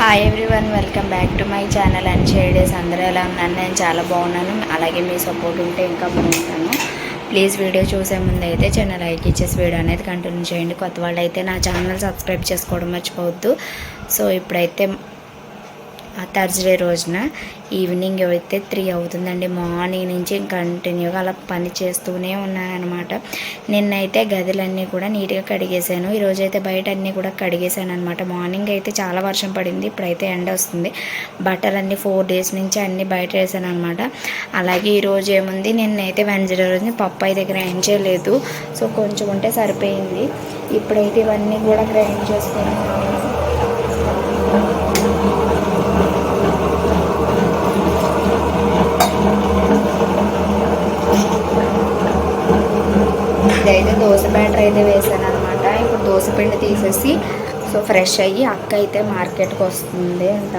Hi everyone welcome back to my channel and షేడేస్ అందరూ ఎలా ఉన్నాను నేను చాలా బాగున్నాను. అలాగే మీ సపోర్ట్ ఉంటే ఇంకా బాగుంటాను. ప్లీజ్ వీడియో చూసే ముందు అయితే చిన్న లైక్ ఇచ్చేసి వీడియో అనేది కంటిన్యూ చేయండి. కొత్త వాళ్ళు అయితే నా ఛానల్ సబ్స్క్రైబ్ చేసుకోవడం మర్చిపోవద్దు. సో ఇప్పుడైతే థర్స్డే రోజున ఈవినింగ్ అయితే త్రీ అవుతుందండి. మార్నింగ్ నుంచి కంటిన్యూగా అలా పని చేస్తూనే ఉన్నానమాట నిన్నైతే గదులన్నీ కూడా నీట్గా కడిగేశాను. ఈరోజు అయితే బయట అన్నీ కూడా కడిగేశాను అనమాట మార్నింగ్ అయితే చాలా వర్షం పడింది. ఇప్పుడైతే ఎండ వస్తుంది. బట్టలన్నీ ఫోర్ డేస్ నుంచి అన్నీ బయట వేసాను అనమాట అలాగే ఈరోజు ఏముంది? నిన్నైతే వెన్స్డే రోజు పప్పాయి దగ్గర గ్రైండ్ చేయలేదు. సో కొంచెం ఉంటే సరిపోయింది. ఇప్పుడైతే ఇవన్నీ కూడా గ్రైండ్ చేసుకున్నాను ఇదైతే దోశ బ్యాటర్ అయితే వేసాను అనమాట ఇప్పుడు దోశ పిండి తీసేసి సో ఫ్రెష్ అయ్యి అక్క అయితే మార్కెట్కి వస్తుంది అంట.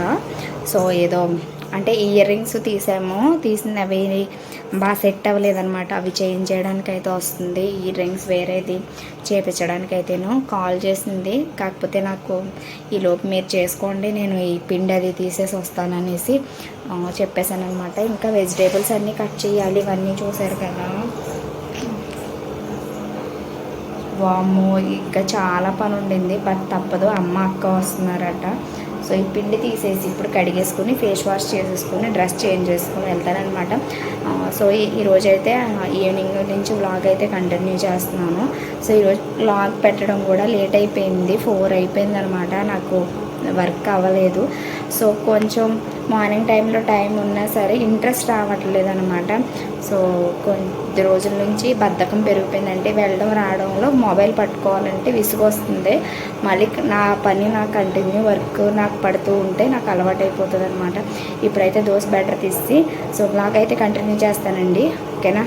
సో ఏదో అంటే ఇయర్ రింగ్స్ తీసాము. తీసింది అవి బాగా సెట్ అవ్వలేదనమాట అవి చేంజ్ చేయడానికి అయితే వస్తుంది. ఇయర్ రింగ్స్ వేరేది చేపించడానికి అయితేను కాల్ చేసింది. కాకపోతే నాకు ఈ లోపు మీరు చేసుకోండి నేను ఈ పిండి అది తీసేసి వస్తాననేసి చెప్పేశాను అనమాట ఇంకా వెజిటేబుల్స్ అన్నీ కట్ చేయాలి. ఇవన్నీ చూసారు కదా. వాము ఇంకా చాలా పని ఉండింది బట్ తప్పదు అమ్మ అక్క వస్తున్నారట. సో ఈ పిండి తీసేసి ఇప్పుడు కడిగేసుకుని ఫేస్ వాష్ చేసేసుకుని డ్రెస్ చేంజ్ చేసుకుని వెళ్తానమాట సో ఈరోజు అయితే ఈవినింగ్ నుంచి వ్లాగ్ అయితే కంటిన్యూ చేస్తున్నాను. సో ఈరోజు వ్లాగ్ పెట్టడం కూడా లేట్ అయిపోయింది ఫోర్ అయిపోయింది అనమాట నాకు వర్క్ అవ్వలేదు. సో కొంచెం మార్నింగ్ టైంలో టైం ఉన్నా సరే ఇంట్రెస్ట్ రావట్లేదు అనమాట సో కొద్ది రోజుల నుంచి బద్ధకం పెరిగిపోయిందంటే వెళ్ళడం రావడంలో మొబైల్ పట్టుకోవాలంటే విసుగు వస్తుంది మళ్ళీ నా పని నాకు కంటిన్యూ వర్క్ నాకు పడుతూ ఉంటే నాకు అలవాటు అయిపోతుంది అనమాట ఇప్పుడైతే దోశ బ్యాటర్ తీసి సో బ్లాగ్ అయితే కంటిన్యూ చేస్తానండి. ఓకేనా?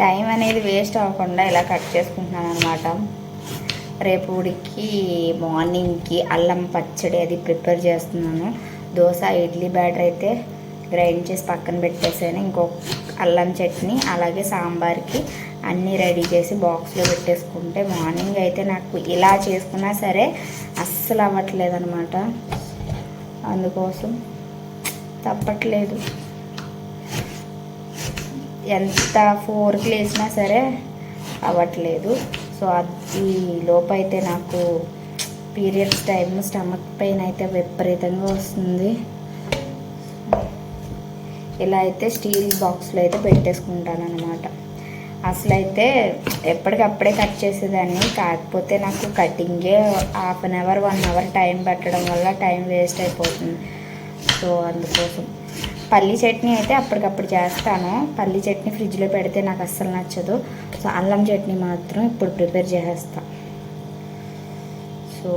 టైం అనేది వేస్ట్ అవ్వకుండా ఇలా కట్ చేసుకుంటున్నాను అనమాట రేపు ఉడికి మార్నింగ్కి అల్లం పచ్చడి అది ప్రిపేర్ చేస్తున్నాను. దోశ ఇడ్లీ బ్యాటర్ అయితే గ్రైండ్ చేసి పక్కన పెట్టేసాను. ఇంకో అల్లం చట్నీ అలాగే సాంబార్కి అన్నీ రెడీ చేసి బాక్స్లో పెట్టేసుకుంటే మార్నింగ్ అయితే నాకు ఇలా చేసుకున్నా సరే అస్సలు అవ్వట్లేదు అనమాట అందుకోసం తప్పట్లేదు. ఎంత ఫోర్కి లేచినా సరే అవ్వట్లేదు. సో అది లోపైతే నాకు పీరియడ్స్ టైం స్టమక్ పెయిన్ అయితే విపరీతంగా వస్తుంది. ఇలా అయితే స్టీల్ బాక్స్లో అయితే పెట్టేసుకుంటాను అనమాట అసలు అయితే ఎప్పటికప్పుడే కట్ చేసేదాన్ని. కాకపోతే నాకు కటింగే half an hour one hour time పెట్టడం వల్ల టైం వేస్ట్ అయిపోతుంది. సో అందుకోసం. పల్లీ చట్నీ అయితే అప్పటికప్పుడు చేస్తాను. పల్లీ చట్నీ ఫ్రిడ్జ్లో పెడితే నాకు అస్సలు నచ్చదు. సో అల్లం చట్నీ మాత్రం ఇప్పుడు ప్రిపేర్ చేసేస్తాను సో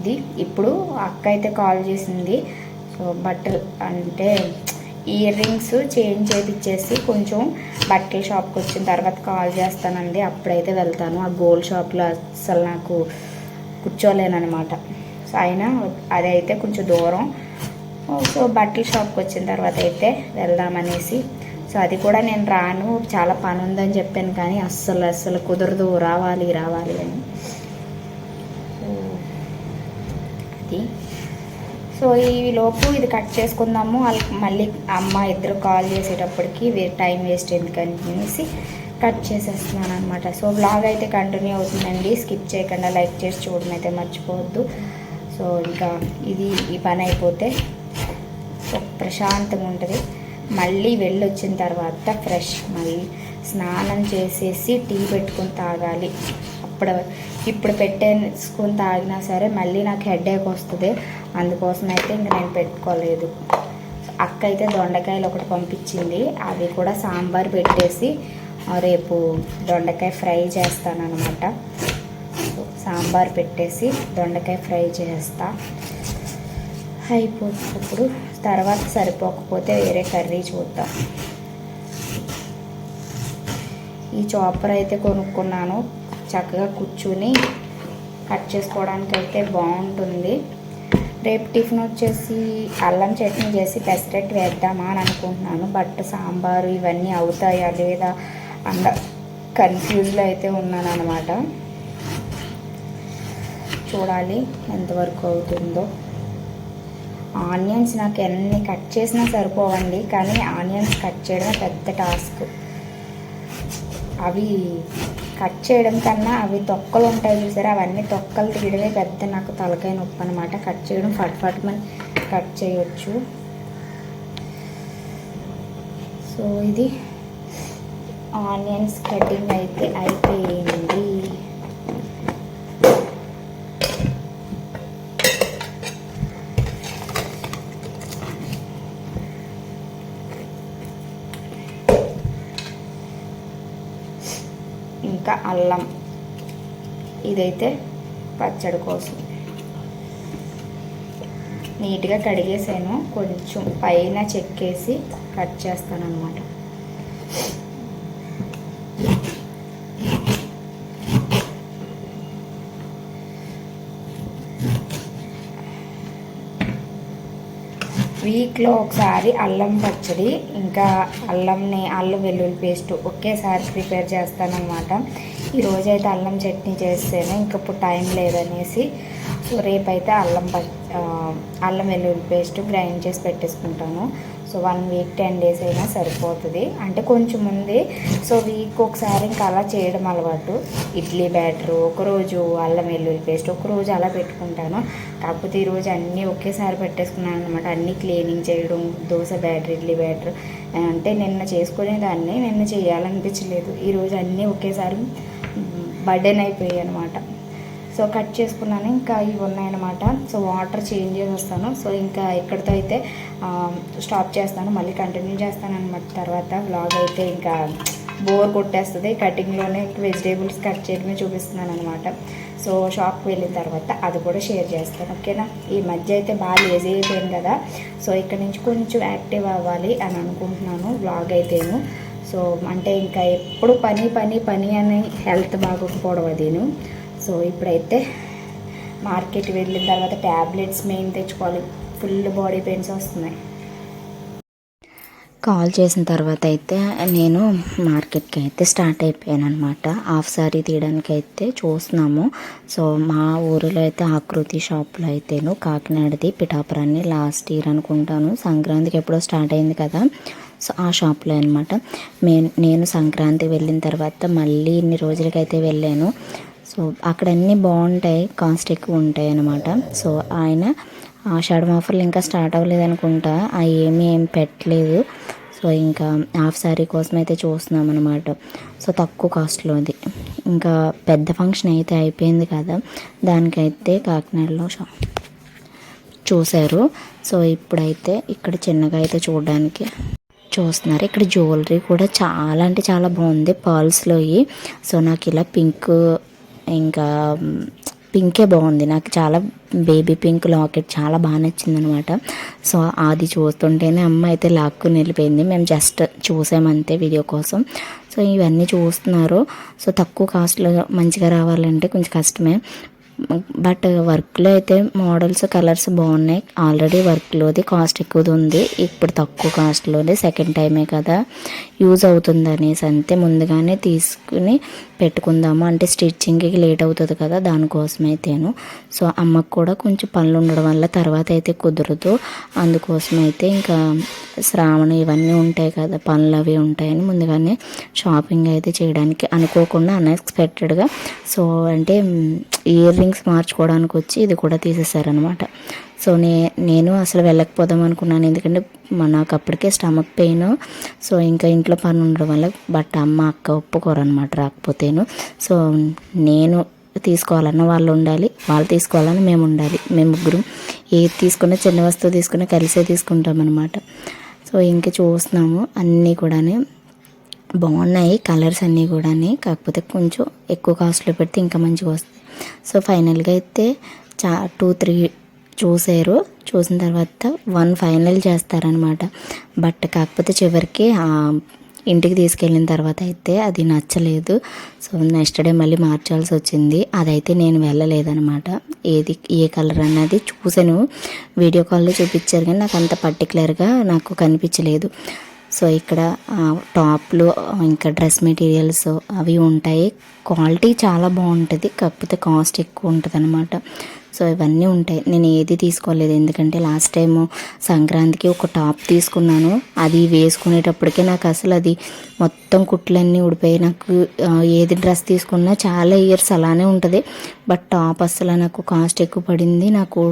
ఇది. ఇప్పుడు అక్క అయితే కాల్ చేసింది. సో బట్టలు అంటే ఇయర్ రింగ్స్ చేంజ్ చేయించేసి కొంచెం బట్టల షాప్కి వచ్చిన తర్వాత కాల్ చేస్తానండి. అప్పుడైతే వెళ్తాను. ఆ గోల్డ్ షాప్లో అసలు నాకు కూర్చోలేనమాట సో అయినా అదైతే కొంచెం దూరం. సో బట్టల షాప్కి వచ్చిన తర్వాత అయితే వెళ్దామనేసి. సో అది కూడా నేను రాను. చాలా పని ఉందని చెప్పాను కానీ అస్సలు అస్సలు కుదరదు. రావాలి రావాలి అని. అది సో ఈ లోపు ఇది కట్ చేసుకుందాము. వాళ్ళకి మళ్ళీ అమ్మ ఇద్దరు కాల్ చేసేటప్పటికి టైం వేస్ట్ ఎందుకని అనేసి కట్ చేసేస్తున్నాను అనమాట సో బ్లాగ్ అయితే కంటిన్యూ అవుతుందండి. స్కిప్ చేయకుండా లైక్ చేసి చూడడం అయితే మర్చిపోవద్దు. సో ఇంకా ఇది ఈ పని అయిపోతే ప్రశాంతంగా ఉంటుంది. మళ్ళీ వెళ్ళి వచ్చిన తర్వాత ఫ్రెష్ మళ్ళీ స్నానం చేసేసి టీ పెట్టుకుని తాగాలి. అప్పుడు ఇప్పుడు పెట్టేసుకుని తాగినా సరే మళ్ళీ నాకు హెడేక్ వస్తుంది. అందుకోసం అయితే ఇంక నేను పెట్టుకోలేదు. అక్క అయితే దొండకాయలు ఒకటి పంపించింది. అవి కూడా సాంబార్ పెట్టేసి రేపు దొండకాయ ఫ్రై చేస్తానమాట సాంబార్ పెట్టేసి దొండకాయ ఫ్రై చేస్తా. అయిపోతుంది ఇప్పుడు తర్వాత సరిపోకపోతే వేరే కర్రీ చూద్దాం. ఈ చాపర్ అయితే కొనుక్కున్నాను. చక్కగా కూర్చుని కట్ చేసుకోవడానికి అయితే బాగుంటుంది. రేపు టిఫిన్ వచ్చేసి అల్లం చట్నీ చేసి పెసరెట్ వేద్దామా అని అనుకుంటున్నాను. బట్ సాంబారు ఇవన్నీ అవుతాయా లేదా అంద కన్ఫ్యూజ్లో అయితే ఉన్నాను అనమాట చూడాలి ఎంతవరకు అవుతుందో. ఆనియన్స్ నాకు ఎన్ని కట్ చేసినా సరిపోవండి కానీ ఆనియన్స్ కట్ చేయడం పెద్ద టాస్క్. అవి కట్ చేయడం కన్నా అవి తొక్కలు ఉంటాయి చూసారా? అవన్నీ తొక్కలు తీయడమే పెద్ద నాకు తలకాయ నొప్పి అనమాట కట్ చేయడం ఫట్ ఫట్ కట్ చేయొచ్చు. సో ఇది ఆనియన్స్ కటింగ్ అయితే అయిపోయింది ఇంకా అల్లం. ఇదైతే పచ్చడి కోసం. నీట్గా కడిగేసాను. కొంచెం పైన చెక్కేసి కట్ చేస్తాను అనమాట వీక్లో ఒకసారి అల్లం పచ్చడి ఇంకా అల్లంని అల్లం వెల్లుల్లి పేస్ట్ ఒకేసారి ప్రిపేర్ చేస్తానమాట ఈరోజైతే అల్లం చట్నీ చేస్తాను ఇంకప్పుడు టైం లేదనేసి సో రేపైతే అల్లం ప అల్లం వెల్లుల్లి పేస్ట్ గ్రైండ్ చేసి పెట్టేసుకుంటాను. So one week ten days అయినా సరిపోతుంది. అంటే కొంచెం ఉంది సో వీక్ ఒకసారి ఇంకా అలా చేయడం అలవాటు. ఇడ్లీ బ్యాటరు ఒకరోజు అల్లం వెల్లుల్లి పేస్ట్ ఒకరోజు అలా పెట్టుకుంటాను. కాకపోతే ఈరోజు అన్నీ ఒకేసారి పెట్టేసుకున్నాను అనమాట అన్నీ క్లీనింగ్ చేయడం దోశ బ్యాటర్ ఇడ్లీ బ్యాటర్ అంటే నిన్న చేసుకునే దాన్ని నిన్న చేయాలనిపించలేదు. ఈరోజు అన్నీ ఒకేసారి బర్డెన్ అయిపోయాయి అనమాట సో కట్ చేసుకున్నాను. ఇంకా ఇవి ఉన్నాయన్నమాట. సో వాటర్ చేంజ్ చేసి వస్తాను సో ఇంకా ఇక్కడితో అయితే స్టాప్ చేస్తాను మళ్ళీ కంటిన్యూ చేస్తాను అనమాట తర్వాత బ్లాగ్ అయితే ఇంకా బోర్ కొట్టేస్తుంది. కటింగ్లోనే వెజిటేబుల్స్ కట్ చేయడమే చూపిస్తున్నాను అనమాట సో షాప్కి వెళ్ళిన తర్వాత అది కూడా షేర్ చేస్తాను. ఓకేనా? ఈ మధ్య అయితే బాగా లేజీ అయిపోయింది కదా. సో ఇక్కడ నుంచి కొంచెం యాక్టివ్ అవ్వాలి అని అనుకుంటున్నాను బ్లాగ్ అయితేను. సో అంటే ఇంకా ఎప్పుడు పని పని పని అని హెల్త్ బాగోకపోవడం అదేను. సో ఇప్పుడైతే మార్కెట్ వెళ్ళిన తర్వాత ట్యాబ్లెట్స్ మెయిన్ తెచ్చుకోవాలి. ఫుల్ బాడీ పెయిన్స్ వస్తున్నాయి. కాల్ చేసిన తర్వాత అయితే నేను మార్కెట్కి అయితే స్టార్ట్ అయిపోయాను అనమాట హాఫ్ సారీ తీయడానికి అయితే చూస్తున్నాము. సో మా ఊరిలో అయితే ఆకృతి షాప్లో అయితేను కాకినాడది పిఠాపురాన్ని లాస్ట్ ఇయర్ అనుకుంటాను. సంక్రాంతికి ఎప్పుడో స్టార్ట్ అయింది కదా. సో ఆ షాప్లో అనమాట మే నేను సంక్రాంతి వెళ్ళిన తర్వాత మళ్ళీ ఇన్ని రోజులకైతే వెళ్ళాను. సో అక్కడ అన్నీ బాగుంటాయి కాస్ట్ ఎక్కువ ఉంటాయి అనమాట సో ఆయన ఆషాఢం ఆఫర్లు ఇంకా స్టార్ట్ అవ్వలేదు అనుకుంటా. ఆ ఏమీ ఏం పెట్టలేదు. సో ఇంకా హాఫ్ శారీ కోసం అయితే చూస్తున్నాం అనమాట సో తక్కువ కాస్ట్లోది ఇంకా పెద్ద ఫంక్షన్ అయితే అయిపోయింది కదా దానికైతే కాకినాడలో షా చూశారు. సో ఇప్పుడైతే ఇక్కడ చిన్నగా అయితే చూడడానికి చూస్తున్నారు. ఇక్కడ జ్యువెలరీ కూడా చాలా అంటే చాలా బాగుంది పర్ల్స్లోయి సో నాకు ఇలా పింక్ ఇంకా పింకే బాగుంది. నాకు చాలా బేబీ పింక్ లాకెట్ చాలా బాగా నచ్చింది అనమాట సో అది చూస్తుంటేనే అమ్మ అయితే లాక్కుని వెళ్ళిపోయింది మేము జస్ట్ చూసామంతే వీడియో కోసం. సో ఇవన్నీ చూస్తున్నారు. సో తక్కువ కాస్ట్లో మంచిగా రావాలంటే కొంచెం కష్టమే. బట్ వర్క్లో అయితే మోడల్స్ కలర్స్ బాగున్నాయి. ఆల్రెడీ వర్క్లోది కాస్ట్ ఎక్కువది ఉంది. ఇప్పుడు తక్కువ కాస్ట్లోది సెకండ్ టైమే కదా. యూజ్ అవుతుంది అనేసి అంతే ముందుగానే తీసుకుని పెట్టుకుందాము. అంటే స్టిచ్చింగ్కి లేట్ అవుతుంది కదా దానికోసం అయితేను సో అమ్మకు కూడా కొంచెం పనులు ఉండడం వల్ల తర్వాత అయితే కుదరదు. అందుకోసం అయితే ఇంకా శ్రావణం ఇవన్నీ ఉంటాయి కదా పనులు అవి ఉంటాయని ముందుగానే షాపింగ్ అయితే చేయడానికి అనుకోకుండా అన్ఎక్స్పెక్టెడ్గా సో అంటే ఇయర్ రింగ్స్ మార్చుకోవడానికి వచ్చి ఇది కూడా తీసేసారనమాట సో నే నేను అసలు వెళ్ళకపోదాం అనుకున్నాను. ఎందుకంటే నాకు అప్పటికే స్టమక్ పెయిన్. సో ఇంకా ఇంట్లో పని ఉండడం వల్ల బట్ అమ్మ అక్క ఒప్పుకోరనమాట రాకపోతేను. సో నేను తీసుకోవాలన్న వాళ్ళు ఉండాలి. వాళ్ళు తీసుకోవాలని మేము ఉండాలి. మేము ముగ్గురు ఏది తీసుకున్నా చిన్న వస్తువు తీసుకున్నా కలిసే తీసుకుంటాం అనమాట సో ఇంకా చూస్తున్నాము అన్నీ కూడా బాగున్నాయి కలర్స్ అన్నీ కూడా కాకపోతే కొంచెం ఎక్కువ కాస్ట్లో పెడితే ఇంకా మంచిగా వస్తుంది. సో ఫైనల్గా అయితే చా టూ త్రీ చూసారు. చూసిన తర్వాత వన్ ఫైనల్ చేస్తారనమాట బట్ కాకపోతే చివరికి ఇంటికి తీసుకెళ్ళిన తర్వాత అయితే అది నచ్చలేదు. సో నెక్స్ట్ డే మళ్ళీ మార్చాల్సి వచ్చింది. అదైతే నేను వెళ్ళలేదనమాట ఏది ఏ కలర్ అన్నది చూసాను వీడియో కాల్లో చూపించారు కానీ నాకు అంత పర్టికులర్గా నాకు కనిపించలేదు. సో ఇక్కడ టాప్లు ఇంకా డ్రెస్ మెటీరియల్స్ అవి ఉంటాయి. క్వాలిటీ చాలా బాగుంటుంది. కాకపోతే కాస్ట్ ఎక్కువ ఉంటుంది అనమాట సో ఇవన్నీ ఉంటాయి. నేను ఏది తీసుకోలేదు. ఎందుకంటే లాస్ట్ టైం సంక్రాంతికి ఒక టాప్ తీసుకున్నాను. అది వేసుకునేటప్పటికే నాకు అసలు అది మొత్తం కుట్లన్నీ ఊడిపోయి నాకు ఏది డ్రెస్ తీసుకున్నా చాలా ఇయర్స్ అలానే ఉంటుంది. బట్ టాప్ అసలు నాకు కాస్ట్ ఎక్కువ పడింది. నాకు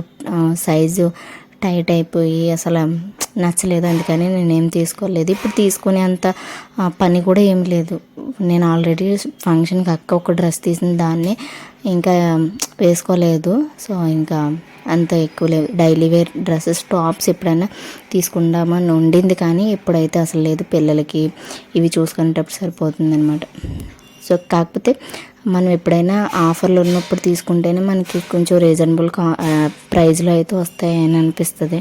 సైజు టైట్ అయిపోయి అసలు నచ్చలేదు. అందుకని నేనేం తీసుకోలేదు. ఇప్పుడు తీసుకునే అంత పని కూడా ఏం లేదు. నేను ఆల్రెడీ ఫంక్షన్కి అక్క ఒక డ్రెస్ తీసిన దాన్ని ఇంకా వేసుకోలేదు. సో ఇంకా అంత ఎక్కువ లేదు డైలీ వేర్ డ్రెస్సెస్ టాప్స్ ఎప్పుడైనా తీసుకుందామని ఉండింది కానీ ఇప్పుడైతే అసలు లేదు. పిల్లలకి ఇవి చూసుకునేటప్పుడు సరిపోతుంది అనమాట సో కాకపోతే మనం ఎప్పుడైనా ఆఫర్లు ఉన్నప్పుడు తీసుకుంటేనే మనకి కొంచెం రీజనబుల్ కా ప్రైస్లో అయితే వస్తాయని అనిపిస్తుంది.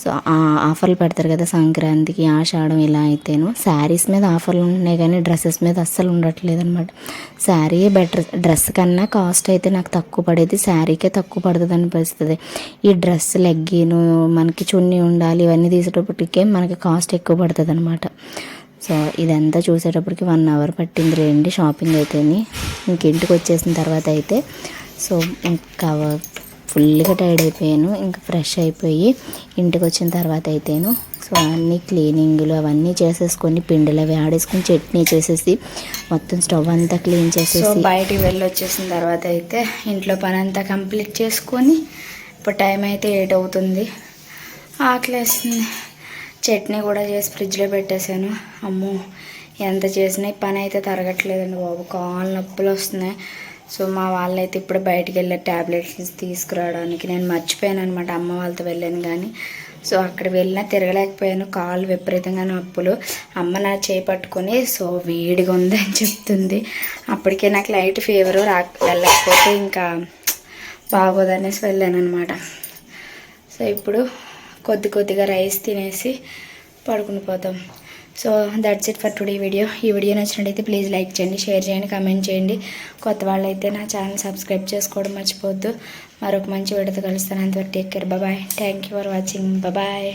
సో ఆ ఆఫర్లు పెడతారు కదా సంక్రాంతికి ఆషాఢం ఇలా అయితేను. శారీస్ మీద ఆఫర్లు ఉన్నాయి కానీ డ్రెస్సెస్ మీద అస్సలు ఉండట్లేదు అనమాట శారీ బెటర్ డ్రెస్ కన్నా కాస్ట్ అయితే నాకు తక్కువ పడేది శారీకే తక్కువ పడుతుంది అనిపిస్తుంది ఈ డ్రెస్ లెగ్గిను మనకి చున్నీ ఉండాలి ఇవన్నీ తీసేటప్పటికే మనకి కాస్ట్ ఎక్కువ పడుతుంది అనమాట సో ఇదంతా చూసేటప్పటికి వన్ అవర్ పట్టింది రండి షాపింగ్ అయితేని. ఇంక ఇంటికి వచ్చేసిన తర్వాత అయితే సో ఇంకా ఫుల్గా టైర్డ్ అయిపోయాను. ఇంకా ఫ్రెష్ అయిపోయి ఇంటికి వచ్చిన తర్వాత అయితేను. సో అన్నీ క్లీనింగ్లు అవన్నీ చేసేసుకొని పిండిలు అవి ఆడేసుకొని చట్నీ చేసేసి మొత్తం స్టవ్ అంతా క్లీన్ చేసేసి బయటికి వెళ్ళి వచ్చేసిన తర్వాత అయితే ఇంట్లో పని అంతా కంప్లీట్ చేసుకొని ఇప్పుడు టైం అయితే ఎయిట్ అవుతుంది. ఆకలేస్తుంది. చట్నీ కూడా చేసి ఫ్రిడ్జ్లో పెట్టేశాను. అమ్మో ఎంత చేసినా పని అయితే తరగట్లేదండి బాబు. కాళ్ళు నొప్పులు వస్తున్నాయి. సో మా వాళ్ళైతే ఇప్పుడు బయటికి వెళ్ళే ట్యాబ్లెట్స్ తీసుకురావడానికి నేను మర్చిపోయాను అనమాట అమ్మ వాళ్ళతో వెళ్ళాను కానీ. సో అక్కడ వెళ్ళినా తిరగలేకపోయాను. కాళ్ళు విపరీతంగా నొప్పులు. అమ్మ నా చేపట్టుకుని సో వేడిగా ఉందని చెప్తుంది. అప్పటికే నాకు లైట్ ఫీవర్ రా వెళ్ళకపోతే ఇంకా బాగోదనేసి వెళ్ళాను అనమాట సో ఇప్పుడు కొద్ది కొద్దిగా రైస్ తినేసి పడుకుని పోతాం. So that's it for today video ఈ వీడియో నచ్చినట్టయితే ప్లీజ్ లైక్ చేయండి షేర్ చేయండి కమెంట్ చేయండి. కొత్త వాళ్ళైతే నా ఛానల్ సబ్స్క్రైబ్ చేసుకోవడం మర్చిపోవద్దు. మరొక మంచి వీడియోతో కలుస్తాను. అంతవరకు take care bye thank you for watching bye